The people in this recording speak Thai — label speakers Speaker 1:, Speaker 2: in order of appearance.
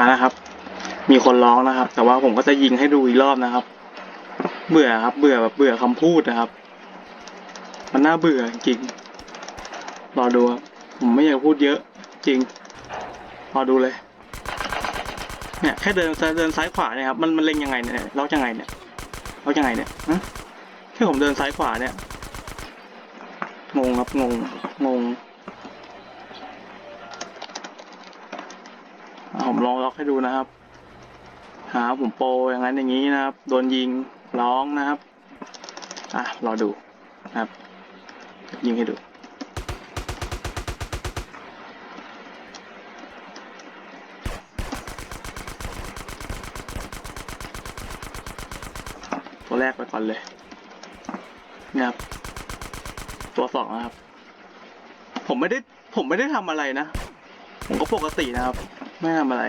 Speaker 1: มานะครับ มีคนร้องนะครับ แต่ว่าผมก็จะยิงให้ดูอีกรอบนะครับ เบื่อครับ เบื่อแบบเบื่อคำพูดนะครับ มันน่าเบื่อจริงรอดูครับผมไม่อยากพูดเยอะ จริงรอดูเลย เนี่ยแค่เดินเดินซ้ายขวาเนี่ยครับมันมันเล็งยังไงเนี่ยล็อกยังไงเนี่ยล็อกยังไงเนี่ยฮะแค่ผมเดินซ้ายขวาเนี่ยงงครับงงงงอะ ผมลองล็อกให้ดูนะครับ หาผมโปรอย่างนั้นอย่างนี้นะครับ โดนยิงร้องนะครับ อะรอดูนะครับ ยิงให้ดูตัวแรกไปก่อนเลยนี่ยครับ ตัวสองนะครับ ผมไม่ได้ผมไม่ได้ทำอะไรนะ ผมก็ปกตินะครับ ไม่ทำอะไร